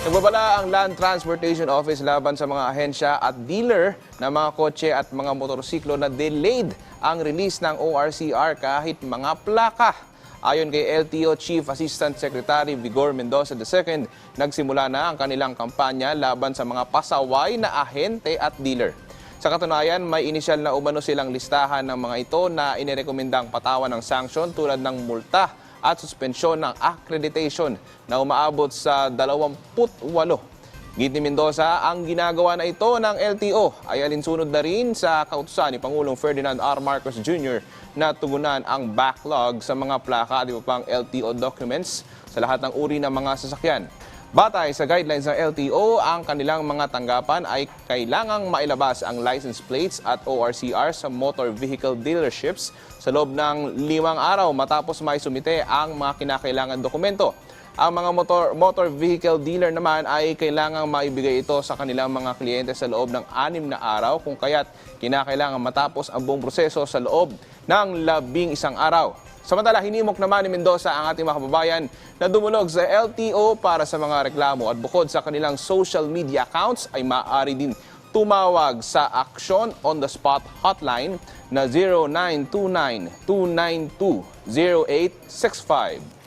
Nagbabala ang Land Transportation Office laban sa mga ahensya at dealer ng mga kotse at mga motorsiklo na delayed ang release ng ORCR kahit mga plaka. Ayon kay LTO Chief Assistant Secretary Vigor Mendoza II, nagsimula na ang kanilang kampanya laban sa mga pasaway na ahente at dealer. Sa katunayan, may inisyal na umano silang listahan ng mga ito na inirekomendang patawan ng sanksyon tulad ng multa at suspensyon ng accreditation na umaabot sa 28. Git Mendoza, ang ginagawa na ito ng LTO ay alinsunod na rin sa kautusan ni Pangulong Ferdinand R. Marcos Jr. na tugunan ang backlog sa mga plaka at iba pang LTO documents sa lahat ng uri ng mga sasakyan. Batay sa guidelines ng LTO, ang kanilang mga tanggapan ay kailangang mailabas ang license plates at ORCR sa motor vehicle dealerships sa loob ng limang araw matapos may sumite ang mga kinakailangan dokumento. Ang mga motor, motor vehicle dealer naman ay kailangang maibigay ito sa kanilang mga kliyente sa loob ng anim na araw kung kaya't kinakailangan matapos ang buong proseso sa loob ng labing isang araw. Samantala, hinimok naman ni Mendoza ang ating mga kababayan na dumulog sa LTO para sa mga reklamo at bukod sa kanilang social media accounts ay maaari din tumawag sa Action on the Spot hotline na 0929-292-0865.